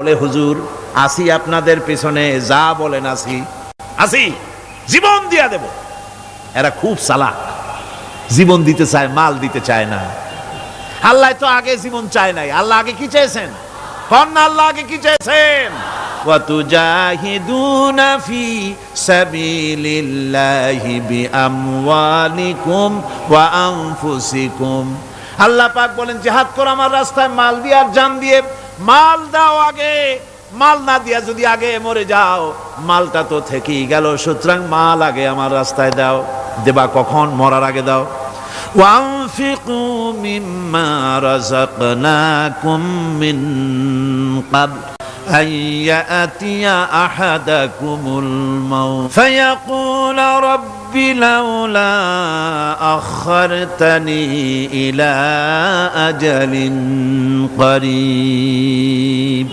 বলে হুজুর আসি আপনাদের পেছনে যা বলেন আসি আসি জীবন দিয়া দেব এরা খুব সালাক জীবন দিতে চায় মাল দিতে চায় না আল্লাহ তো আগে জীবন চায় নাই আল্লাহ আগে কি চেয়েছেন কন্যা আল্লাহ আগে কি চেয়েছেন وتجاهدون في سبيل الله بأموالكم وأنفسكم আল্লাহ পাক বলেন জিহাদ করো আমার রাস্তায় মাল দিয়ে আর জান দিয়ে মাল দাও আগে মাল না দিয়া যদি আগে মরে যাও মালটা তো থেকেই গেল সুতরাং মাল আগে আমার রাস্তায় দাও দেবা কখন মরার আগে দাও وأنفقوا مما رزقناكم من قبل أن يأتي أحدكم الموت فيقول رب لولا أخرتني إلى أجل قريب.